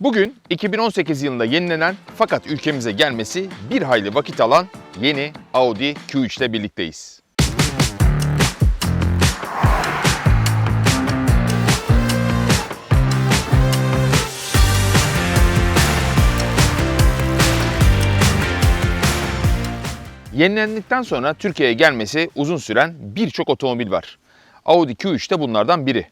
Bugün 2018 yılında yenilenen fakat ülkemize gelmesi bir hayli vakit alan yeni Audi Q3 ile birlikteyiz. Yenilendikten sonra Türkiye'ye gelmesi uzun süren birçok otomobil var. Audi Q3 de bunlardan biri.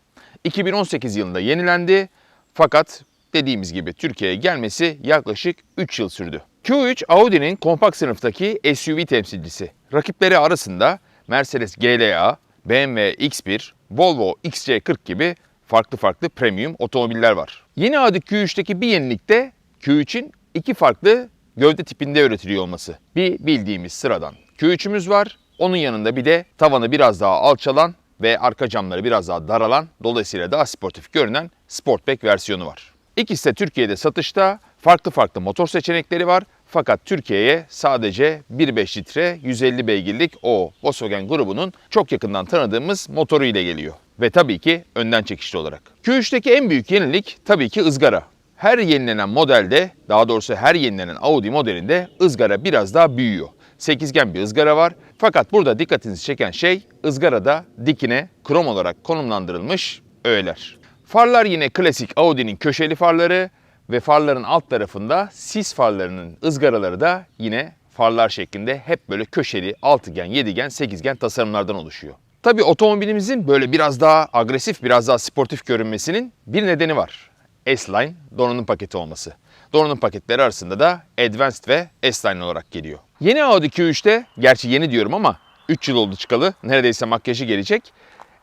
2018 yılında yenilendi fakat dediğimiz gibi Türkiye'ye gelmesi yaklaşık 3 yıl sürdü. Q3 Audi'nin kompakt sınıftaki SUV temsilcisi. Rakipleri arasında Mercedes GLA, BMW X1, Volvo XC40 gibi farklı farklı premium otomobiller var. Yeni Audi Q3'teki bir yenilik de Q3'in iki farklı gövde tipinde üretiliyor olması. Bir bildiğimiz sıradan Q3'ümüz var. Onun yanında bir de tavanı biraz daha alçalan ve arka camları biraz daha daralan, dolayısıyla daha sportif görünen Sportback versiyonu var. İkisi de Türkiye'de satışta. Farklı farklı motor seçenekleri var. Fakat Türkiye'ye sadece 1.5 litre 150 beygirlik o Volkswagen grubunun çok yakından tanıdığımız motoru ile geliyor. Ve tabii ki önden çekişli olarak. Q3'teki en büyük yenilik tabii ki ızgara. Her yenilenen modelde, daha doğrusu her yenilenen Audi modelinde ızgara biraz daha büyüyor. Sekizgen bir ızgara var. Fakat burada dikkatinizi çeken şey ızgarada dikine krom olarak konumlandırılmış öğeler. Farlar yine klasik Audi'nin köşeli farları ve farların alt tarafında sis farlarının ızgaraları da yine farlar şeklinde hep böyle köşeli, altıgen, yedigen, sekizgen tasarımlardan oluşuyor. Tabii otomobilimizin böyle biraz daha agresif, biraz daha sportif görünmesinin bir nedeni var. S-Line donanım paketi olması. Donanım paketleri arasında da Advanced ve S-Line olarak geliyor. Yeni Audi Q3'te, gerçi yeni diyorum ama 3 yıl oldu çıkalı, neredeyse makyajı gelecek.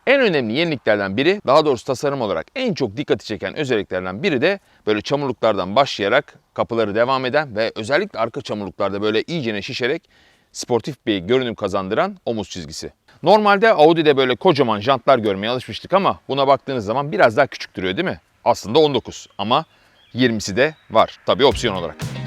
En önemli yeniliklerden biri, daha doğrusu tasarım olarak en çok dikkati çeken özelliklerden biri de böyle çamurluklardan başlayarak kapıları devam eden ve özellikle arka çamurluklarda böyle iyicene şişerek sportif bir görünüm kazandıran omuz çizgisi. Normalde Audi'de böyle kocaman jantlar görmeye alışmıştık ama buna baktığınız zaman biraz daha küçük duruyor değil mi? Aslında 19 ama 20'si de var tabii opsiyon olarak.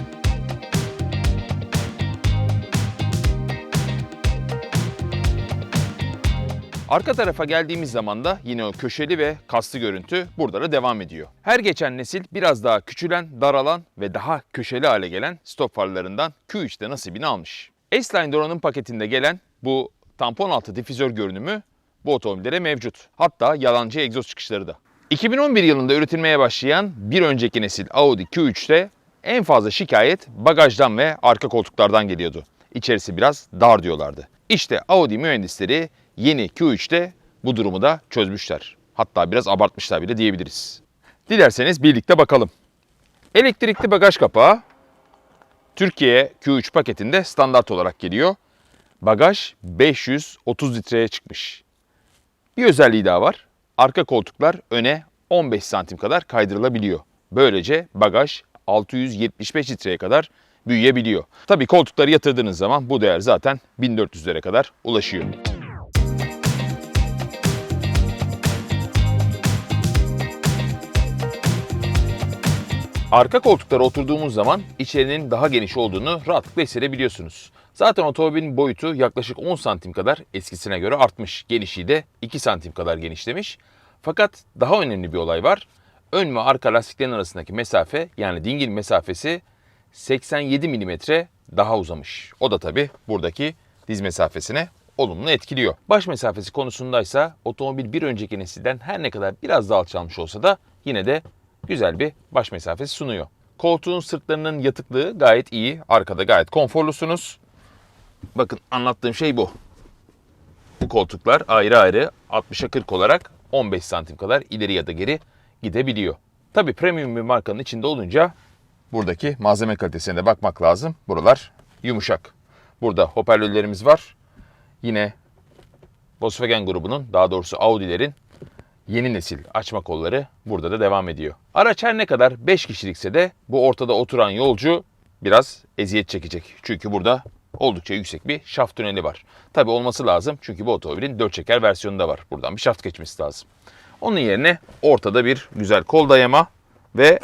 Arka tarafa geldiğimiz zaman da yine o köşeli ve kaslı görüntü burada da devam ediyor. Her geçen nesil biraz daha küçülen, daralan ve daha köşeli hale gelen stop farlarından Q3'te nasibini almış. S-Line donanım paketinde gelen bu tampon altı difüzör görünümü bu otomobillere mevcut. Hatta yalancı egzoz çıkışları da. 2011 yılında üretilmeye başlayan bir önceki nesil Audi Q3'te en fazla şikayet bagajdan ve arka koltuklardan geliyordu. İçerisi biraz dar diyorlardı. İşte Audi mühendisleri yeni Q3'te bu durumu da çözmüşler. Hatta biraz abartmışlar bile diyebiliriz. Dilerseniz birlikte bakalım. Elektrikli bagaj kapağı Türkiye Q3 paketinde standart olarak geliyor. Bagaj 530 litreye çıkmış. Bir özelliği daha var. Arka koltuklar öne 15 santim kadar kaydırılabiliyor. Böylece bagaj 675 litreye kadar büyüyebiliyor. Tabii koltukları yatırdığınız zaman bu değer zaten 1400'lere kadar ulaşıyor. Arka koltuklara oturduğumuz zaman içerinin daha geniş olduğunu rahatlıkla hissedebiliyorsunuz. Zaten otomobilin boyutu yaklaşık 10 santim kadar eskisine göre artmış. Genişliği de 2 santim kadar genişlemiş. Fakat daha önemli bir olay var. Ön ve arka lastiklerin arasındaki mesafe yani dingil mesafesi 87 milimetre daha uzamış. O da tabi buradaki diz mesafesine olumlu etkiliyor. Baş mesafesi konusundaysa otomobil bir önceki nesilden her ne kadar biraz daha alçalmış olsa da yine de güzel bir baş mesafesi sunuyor. Koltuğun sırtlarının yatıklığı gayet iyi. Arkada gayet konforlusunuz. Bakın anlattığım şey bu. Bu koltuklar ayrı ayrı 60'a 40 olarak 15 santim kadar ileri ya da geri gidebiliyor. Tabi premium bir markanın içinde olunca buradaki malzeme kalitesine de bakmak lazım. Buralar yumuşak. Burada hoparlörlerimiz var. Yine Volkswagen grubunun daha doğrusu Audi'lerin yeni nesil açma kolları burada da devam ediyor. Araç her ne kadar 5 kişilikse de bu ortada oturan yolcu biraz eziyet çekecek. Çünkü burada oldukça yüksek bir şaft tüneli var. Tabi olması lazım çünkü bu otomobilin 4 çeker versiyonu da var. Buradan bir şaft geçmesi lazım. Onun yerine ortada bir güzel kol dayama ve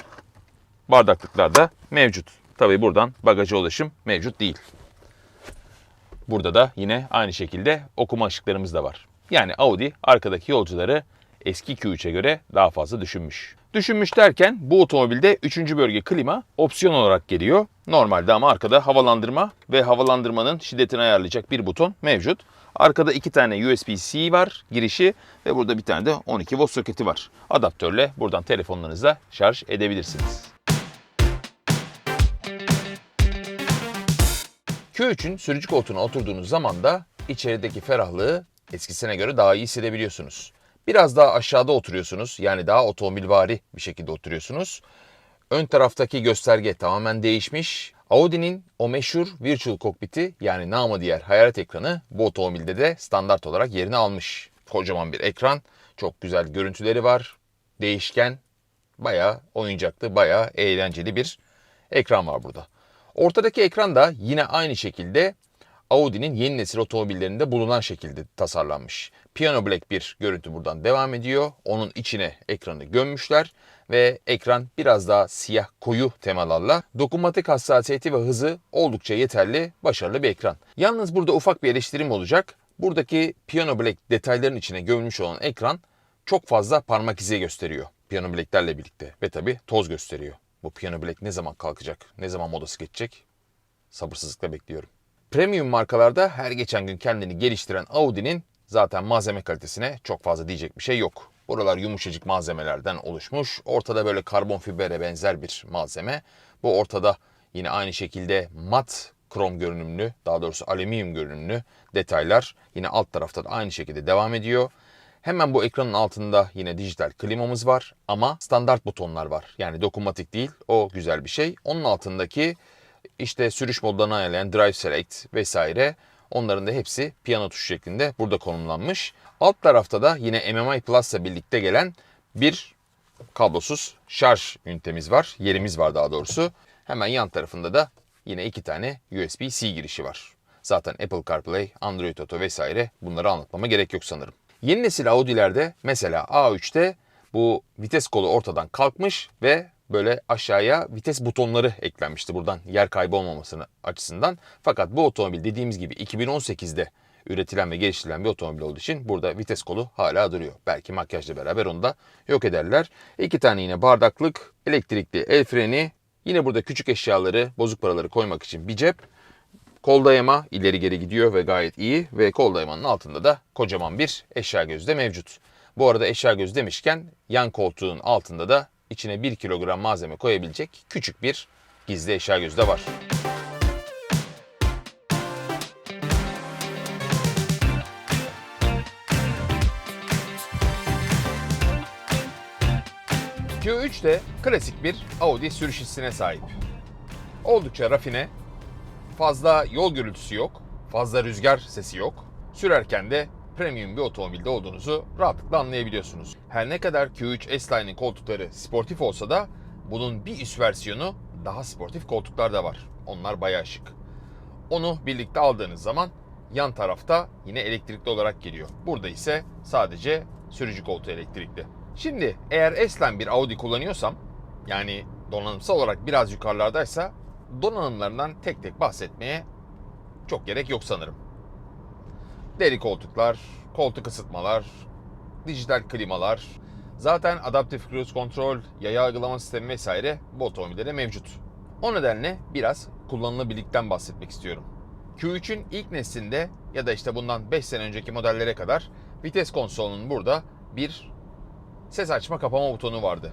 bardaklıklar da mevcut. Tabi buradan bagaja ulaşım mevcut değil. Burada da yine aynı şekilde okuma ışıklarımız da var. Yani Audi arkadaki yolcuları eski Q3'e göre daha fazla düşünmüş. Düşünmüş derken bu otomobilde 3. bölge klima opsiyon olarak geliyor. Normalde ama arkada havalandırma ve havalandırmanın şiddetini ayarlayacak bir buton mevcut. Arkada iki tane USB-C var girişi ve burada bir tane de 12 volt soketi var. Adaptörle buradan telefonlarınızla şarj edebilirsiniz. Q3'ün sürücü koltuğuna oturduğunuz zaman da içerideki ferahlığı eskisine göre daha iyi hissedebiliyorsunuz. Biraz daha aşağıda oturuyorsunuz. Yani daha otomobilvari bir şekilde oturuyorsunuz. Ön taraftaki gösterge tamamen değişmiş. Audi'nin o meşhur Virtual Cockpit'i yani namı diğer hayalet ekranı bu otomobilde de standart olarak yerini almış. Kocaman bir ekran, çok güzel görüntüleri var, değişken, bayağı oyuncaklı, bayağı eğlenceli bir ekran var burada. Ortadaki ekran da yine aynı şekilde Audi'nin yeni nesil otomobillerinde bulunan şekilde tasarlanmış. Piano Black bir görüntü buradan devam ediyor. Onun içine ekranı gömmüşler ve ekran biraz daha siyah koyu temalarla dokunmatik hassasiyeti ve hızı oldukça yeterli, başarılı bir ekran. Yalnız burada ufak bir eleştirim olacak. Buradaki Piano Black detayların içine gömülmüş olan ekran çok fazla parmak izi gösteriyor. Piano Black'lerle birlikte ve tabi toz gösteriyor. Bu Piano Black ne zaman kalkacak, ne zaman modası geçecek sabırsızlıkla bekliyorum. Premium markalarda her geçen gün kendini geliştiren Audi'nin zaten malzeme kalitesine çok fazla diyecek bir şey yok. Buralar yumuşacık malzemelerden oluşmuş. Ortada böyle karbon fibere benzer bir malzeme. Bu ortada yine aynı şekilde mat krom görünümlü, daha doğrusu alüminyum görünümlü detaylar yine alt tarafta da aynı şekilde devam ediyor. Hemen bu ekranın altında yine dijital klimamız var ama standart butonlar var. Yani dokunmatik değil, o güzel bir şey. Onun altındaki işte sürüş modlarını ayarlayan Drive Select vesaire onların da hepsi piyano tuşu şeklinde burada konumlanmış. Alt tarafta da yine MMI Plus'la birlikte gelen bir kablosuz şarj ünitemiz var. Yerimiz var daha doğrusu. Hemen yan tarafında da yine iki tane USB-C girişi var. Zaten Apple CarPlay, Android Auto vesaire bunları anlatmama gerek yok sanırım. Yeni nesil Audi'lerde mesela A3'te bu vites kolu ortadan kalkmış ve böyle aşağıya vites butonları eklenmişti buradan yer kaybı olmamasını açısından. Fakat bu otomobil dediğimiz gibi 2018'de üretilen ve geliştirilen bir otomobil olduğu için burada vites kolu hala duruyor. Belki makyajla beraber onu da yok ederler. İki tane yine bardaklık, elektrikli el freni, yine burada küçük eşyaları, bozuk paraları koymak için bir cep. Kol dayama ileri geri gidiyor ve gayet iyi ve kol dayamanın altında da kocaman bir eşya gözü de mevcut. Bu arada eşya gözü demişken yan koltuğun altında da içine 1 kilogram malzeme koyabilecek küçük bir gizli eşya gözü de var. Q3 de klasik bir Audi sürüş hissine sahip. Oldukça rafine, fazla yol gürültüsü yok, fazla rüzgar sesi yok. Sürerken de premium bir otomobilde olduğunuzu rahatlıkla anlayabiliyorsunuz. Her ne kadar Q3 S-Line'in koltukları sportif olsa da bunun bir üst versiyonu daha sportif koltuklar da var. Onlar bayağı şık. Onu birlikte aldığınız zaman yan tarafta yine elektrikli olarak geliyor. Burada ise sadece sürücü koltuğu elektrikli. Şimdi eğer S-Line bir Audi kullanıyorsam yani donanımsal olarak biraz yukarılardaysa donanımlarından tek tek bahsetmeye çok gerek yok sanırım. Deri koltuklar, koltuk ısıtmalar, dijital klimalar, zaten adaptif cruise control, yaya algılama sistemi vesaire bu otomobillerde mevcut. O nedenle biraz kullanılabilirlikten bahsetmek istiyorum. Q3'ün ilk neslinde ya da işte bundan 5 sene önceki modellere kadar vites konsolunun burada bir ses açma kapama butonu vardı.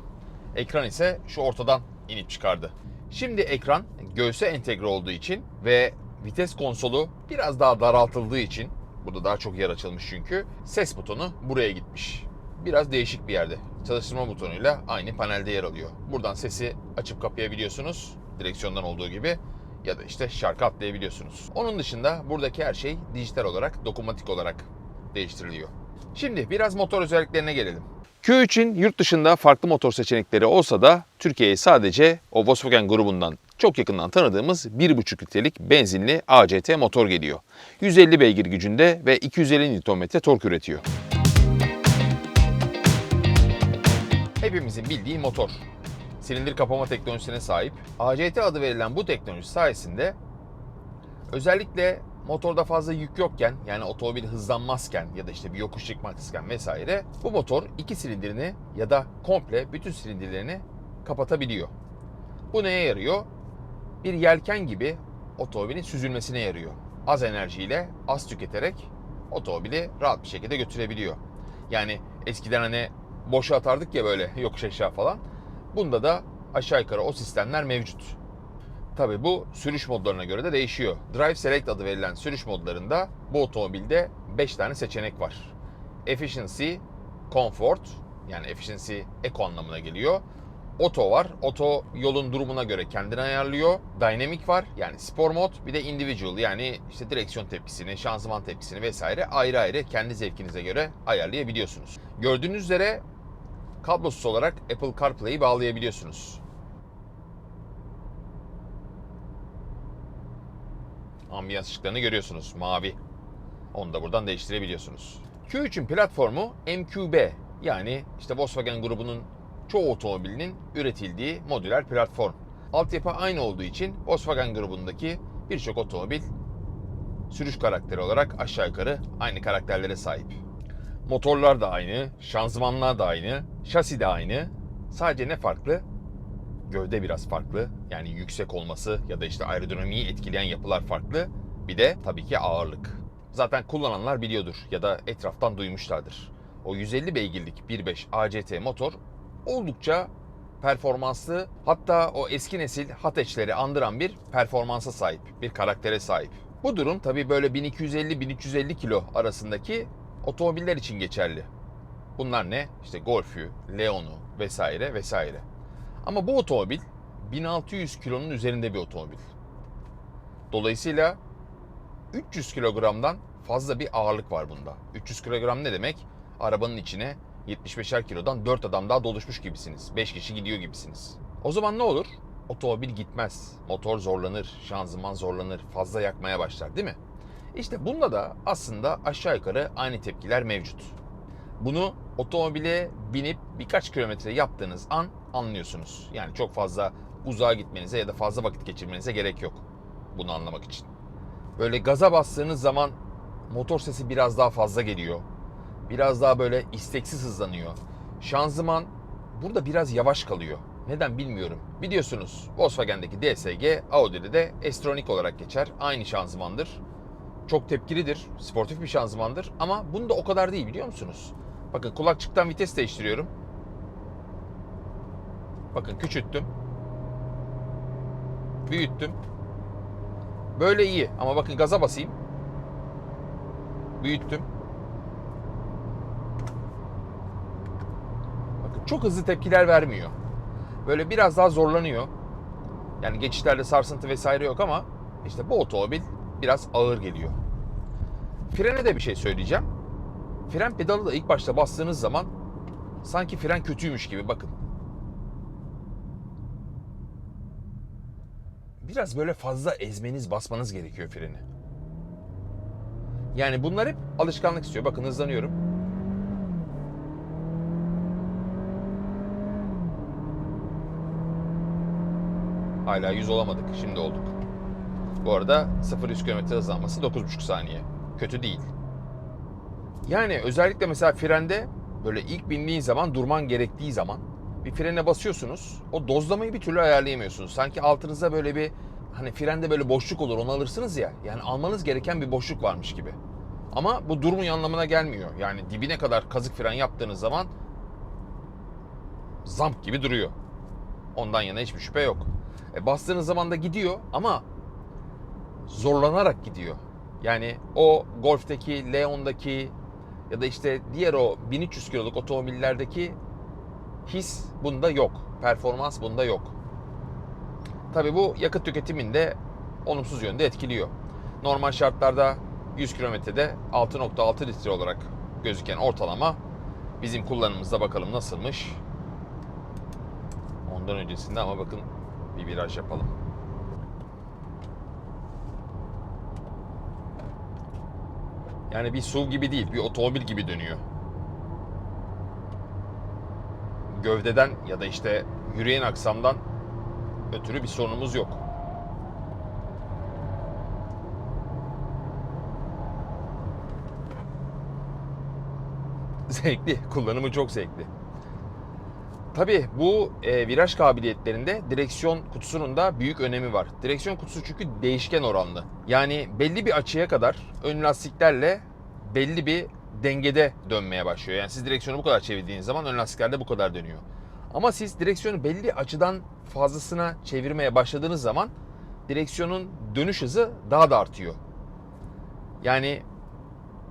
Ekran ise şu ortadan inip çıkardı. Şimdi ekran göğse entegre olduğu için ve vites konsolu biraz daha daraltıldığı için burada daha çok yer açılmış çünkü ses butonu buraya gitmiş. Biraz değişik bir yerde. Çalıştırma butonuyla aynı panelde yer alıyor. Buradan sesi açıp kapayabiliyorsunuz direksiyondan olduğu gibi ya da işte şarkı atlayabiliyorsunuz. Onun dışında buradaki her şey dijital olarak, dokunmatik olarak değiştiriliyor. Şimdi biraz motor özelliklerine gelelim. Q3'in yurt dışında farklı motor seçenekleri olsa da Türkiye'ye sadece o Volkswagen grubundan çok yakından tanıdığımız 1.5 litrelik benzinli ACT motor geliyor. 150 beygir gücünde ve 250 Nm tork üretiyor. Hepimizin bildiği motor. Silindir kapama teknolojisine sahip. ACT adı verilen bu teknoloji sayesinde özellikle motorda fazla yük yokken yani otomobil hızlanmazken ya da işte bir yokuş çıkmazken vesaire bu motor iki silindirini ya da komple bütün silindirlerini kapatabiliyor. Bu neye yarıyor? Bir yelken gibi otomobilin süzülmesine yarıyor. Az enerjiyle az tüketerek otomobili rahat bir şekilde götürebiliyor. Yani eskiden hani boşa atardık ya böyle yokuş aşağı falan. Bunda da aşağı yukarı o sistemler mevcut. Tabi bu sürüş modlarına göre de değişiyor. Drive Select adı verilen sürüş modlarında bu otomobilde 5 tane seçenek var. Efficiency, Comfort yani efficiency eco anlamına geliyor. Auto var. Auto yolun durumuna göre kendini ayarlıyor. Dynamic var yani spor mod. Bir de individual yani işte direksiyon tepkisini, şanzıman tepkisini vesaire ayrı ayrı kendi zevkinize göre ayarlayabiliyorsunuz. Gördüğünüz üzere kablosuz olarak Apple CarPlay'i bağlayabiliyorsunuz. Ambiyans ışıklarını görüyorsunuz. Mavi. Onu da buradan değiştirebiliyorsunuz. Q3'ün platformu MQB yani işte Volkswagen grubunun çoğu otomobilinin üretildiği modüler platform. Altyapı aynı olduğu için Volkswagen grubundaki birçok otomobil sürüş karakteri olarak aşağı yukarı aynı karakterlere sahip. Motorlar da aynı, şanzımanlar da aynı, şasi de aynı. Sadece ne farklı? Gövde biraz farklı. Yani yüksek olması ya da işte aerodinamiği etkileyen yapılar farklı. Bir de tabii ki ağırlık. Zaten kullananlar biliyordur ya da etraftan duymuşlardır. O 150 beygirlik 1.5 ACT motor oldukça performanslı hatta o eski nesil Hatch'leri andıran bir performansa sahip, bir karaktere sahip. Bu durum tabii böyle 1250-1350 kilo arasındaki otomobiller için geçerli. Bunlar ne? İşte Golf'ü, Leon'u vesaire vesaire. Ama bu otomobil 1600 kilonun üzerinde bir otomobil. Dolayısıyla 300 kilogramdan fazla bir ağırlık var bunda. 300 kilogram ne demek? Arabanın içine 75'er kilodan 4 adam daha doluşmuş gibisiniz. 5 kişi gidiyor gibisiniz. O zaman ne olur? Otomobil gitmez. Motor zorlanır, şanzıman zorlanır, fazla yakmaya başlar değil mi? İşte bunda da aslında aşağı yukarı aynı tepkiler mevcut. Bunu otomobile binip birkaç kilometre yaptığınız an anlıyorsunuz. Yani çok fazla uzağa gitmenize ya da fazla vakit geçirmenize gerek yok bunu anlamak için. Böyle gaza bastığınız zaman motor sesi biraz daha fazla geliyor. Biraz daha böyle isteksiz hızlanıyor. Şanzıman burada biraz yavaş kalıyor. Neden bilmiyorum. Biliyorsunuz Volkswagen'deki DSG Audi'de de S-Tronic olarak geçer. Aynı şanzımandır. Çok tepkilidir. Sportif bir şanzımandır. Ama bunda o kadar değil biliyor musunuz? Bakın kulakçıktan vites değiştiriyorum. Bakın küçülttüm. Büyüttüm. Böyle iyi ama bakın gaza basayım. Büyüttüm. Çok hızlı tepkiler vermiyor. Böyle biraz daha zorlanıyor. Yani geçişlerde sarsıntı vesaire yok ama işte bu otomobil biraz ağır geliyor. Frene de bir şey söyleyeceğim. Fren pedalı da ilk başta bastığınız zaman sanki fren kötüymüş gibi bakın. Biraz böyle fazla ezmeniz, basmanız gerekiyor freni. Yani bunlar hep alışkanlık istiyor. Bakın hızlanıyorum. Hala 100 olamadık. Şimdi olduk. Bu arada 0-100 km hızlanması 9,5 saniye. Kötü değil. Yani özellikle mesela frende böyle ilk bindiğin zaman durman gerektiği zaman bir frene basıyorsunuz. O dozlamayı bir türlü ayarlayamıyorsunuz. Sanki altınızda böyle bir hani frende böyle boşluk olur onu alırsınız ya. Yani almanız gereken bir boşluk varmış gibi. Ama bu durmuyor anlamına gelmiyor. Yani dibine kadar kazık fren yaptığınız zaman zamp gibi duruyor. Ondan yana hiçbir şüphe yok. E bastığınız zaman da gidiyor ama zorlanarak gidiyor. Yani o Golf'teki, Leon'daki ya da işte diğer o 1300 kiloluk otomobillerdeki his bunda yok. Performans bunda yok. Tabi bu yakıt tüketimini de olumsuz yönde etkiliyor. Normal şartlarda 100 kilometrede 6.6 litre olarak gözüken ortalama bizim kullanımımızda bakalım nasılmış. Ondan öncesinde ama bakın bir viraj yapalım. Yani bir SUV gibi değil, bir otomobil gibi dönüyor. Gövdeden ya da işte yürüyen aksamdan ötürü bir sorunumuz yok. Zevkli, kullanımı çok zevkli. Tabii bu e, viraj kabiliyetlerinde direksiyon kutusunun da büyük önemi var. Direksiyon kutusu çünkü değişken oranlı. Yani belli bir açıya kadar ön lastiklerle belli bir dengede dönmeye başlıyor. Yani siz direksiyonu bu kadar çevirdiğiniz zaman ön lastikler de bu kadar dönüyor. Ama siz direksiyonu belli açıdan fazlasına çevirmeye başladığınız zaman direksiyonun dönüş hızı daha da artıyor. Yani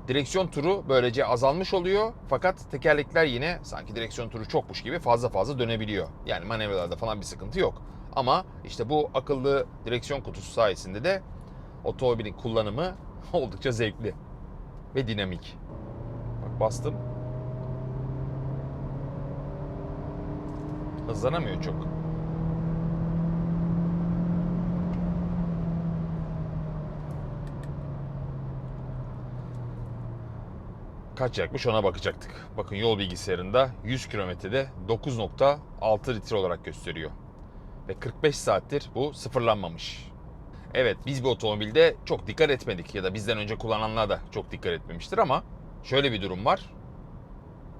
direksiyon turu böylece azalmış oluyor. Fakat tekerlekler yine sanki direksiyon turu çokmuş gibi fazla fazla dönebiliyor. Yani manevralarda falan bir sıkıntı yok. Ama işte bu akıllı direksiyon kutusu sayesinde de otomobilin kullanımı oldukça zevkli ve dinamik. Bak bastım. Hızlanamıyor çok. Kaç yakmış ona bakacaktık. Bakın yol bilgisayarında 100 kilometrede 9.6 litre olarak gösteriyor. Ve 45 saattir bu sıfırlanmamış. Evet biz bu otomobilde çok dikkat etmedik ya da bizden önce kullananlar da çok dikkat etmemiştir ama şöyle bir durum var.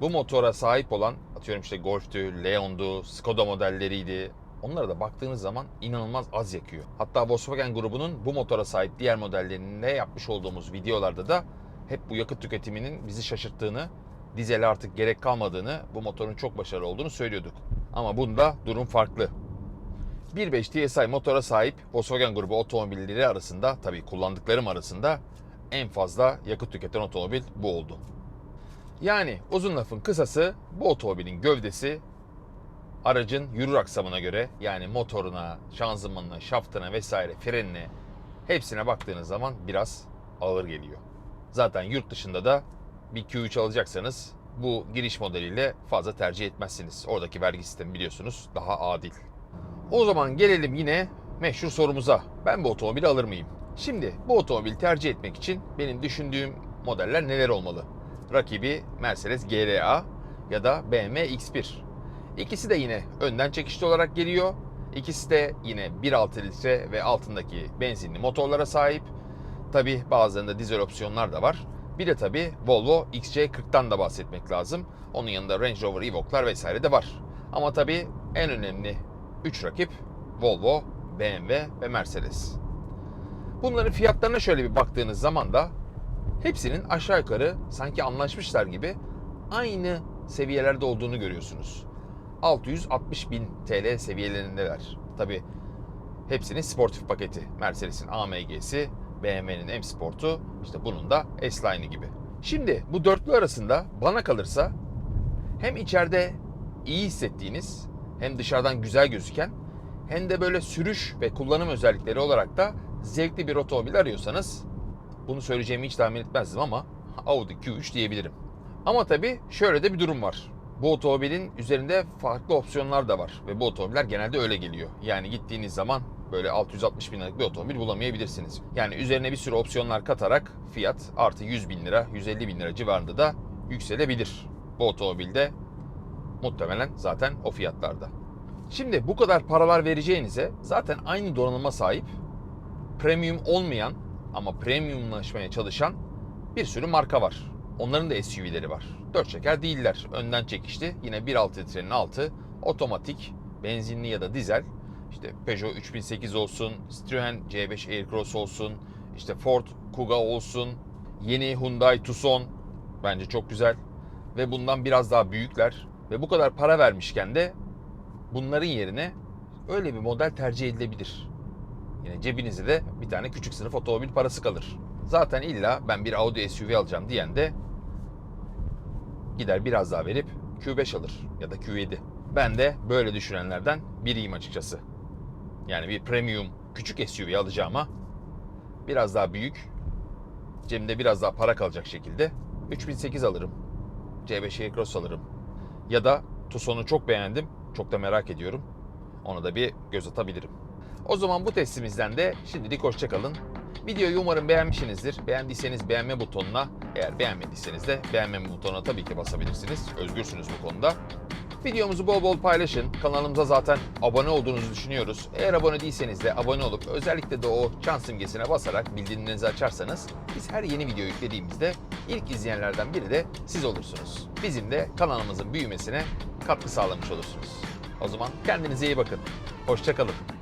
Bu motora sahip olan atıyorum işte Golf'tü, Leon'du, Skoda modelleriydi. Onlara da baktığınız zaman inanılmaz az yakıyor. Hatta Volkswagen grubunun bu motora sahip diğer modellerinde yapmış olduğumuz videolarda da hep bu yakıt tüketiminin bizi şaşırttığını, dizele artık gerek kalmadığını, bu motorun çok başarılı olduğunu söylüyorduk. Ama bunda durum farklı. 1.5 TSI motora sahip Volkswagen grubu otomobilleri arasında, tabii kullandıklarım arasında en fazla yakıt tüketen otomobil bu oldu. Yani uzun lafın kısası bu otomobilin gövdesi aracın yürür aksamına göre yani motoruna, şanzımanına, şaftına vesaire frenine hepsine baktığınız zaman biraz ağır geliyor. Zaten yurt dışında da bir Q3 alacaksanız bu giriş modeliyle fazla tercih etmezsiniz. Oradaki vergi sistemi biliyorsunuz daha adil. O zaman gelelim yine meşhur sorumuza. Ben bu otomobili alır mıyım? Şimdi bu otomobili tercih etmek için benim düşündüğüm modeller neler olmalı? Rakibi Mercedes GLA ya da BMW X1. İkisi de yine önden çekişli olarak geliyor. İkisi de yine 1.6 litre ve altındaki benzinli motorlara sahip. Tabi bazılarında dizel opsiyonlar da var. Bir de tabi Volvo XC40'tan da bahsetmek lazım. Onun yanında Range Rover Evoque'lar vesaire de var. Ama tabi en önemli 3 rakip Volvo, BMW ve Mercedes. Bunların fiyatlarına şöyle bir baktığınız zaman da hepsinin aşağı yukarı sanki anlaşmışlar gibi aynı seviyelerde olduğunu görüyorsunuz. 660 bin TL seviyelerindeler. Tabi hepsinin sportif paketi. Mercedes'in AMG'si, BMW'nin M Sport'u, işte bunun da S-Line'ı gibi. Şimdi bu dörtlü arasında bana kalırsa hem içeride iyi hissettiğiniz hem dışarıdan güzel gözüken hem de böyle sürüş ve kullanım özellikleri olarak da zevkli bir otomobil arıyorsanız bunu söyleyeceğimi hiç tahmin etmezdim ama Audi Q3 diyebilirim. Ama tabii şöyle de bir durum var. Bu otomobilin üzerinde farklı opsiyonlar da var ve bu otomobiller genelde öyle geliyor. Yani gittiğiniz zaman böyle 660 bin liralık bir otomobil bulamayabilirsiniz. Yani üzerine bir sürü opsiyonlar katarak fiyat artı 100 bin lira, 150 bin lira civarında da yükselebilir. Bu otomobilde muhtemelen zaten o fiyatlarda. Şimdi bu kadar paralar vereceğinize zaten aynı donanıma sahip premium olmayan ama premiumlaşmaya çalışan bir sürü marka var. Onların da SUV'leri var. Dört çeker değiller. Önden çekişli. Yine 1.6 litrenin altı. Otomatik, benzinli ya da dizel. İşte Peugeot 3008 olsun, Citroen C5 Aircross olsun, işte Ford Kuga olsun, yeni Hyundai Tucson bence çok güzel. Ve bundan biraz daha büyükler. Ve bu kadar para vermişken de bunların yerine öyle bir model tercih edilebilir. Yine cebinize de bir tane küçük sınıf otomobil parası kalır. Zaten illa ben bir Audi SUV alacağım diyen de gider biraz daha verip Q5 alır ya da Q7. Ben de böyle düşünenlerden biriyim açıkçası. Yani bir premium küçük SUV alacağıma biraz daha büyük, cebimde biraz daha para kalacak şekilde 3008 alırım. C5 Aircross alırım. Ya da Tucson'u çok beğendim, çok da merak ediyorum. Ona da bir göz atabilirim. O zaman bu testimizden de şimdilik hoşçakalın. Videoyu umarım beğenmişsinizdir. Beğendiyseniz beğenme butonuna, eğer beğenmediyseniz de beğenmeme butonuna tabii ki basabilirsiniz. Özgürsünüz bu konuda. Videomuzu bol bol paylaşın. Kanalımıza zaten abone olduğunuzu düşünüyoruz. Eğer abone değilseniz de abone olup özellikle de o çan simgesine basarak bildirimlerinizi açarsanız biz her yeni video yüklediğimizde ilk izleyenlerden biri de siz olursunuz. Bizim de kanalımızın büyümesine katkı sağlamış olursunuz. O zaman kendinize iyi bakın. Hoşçakalın.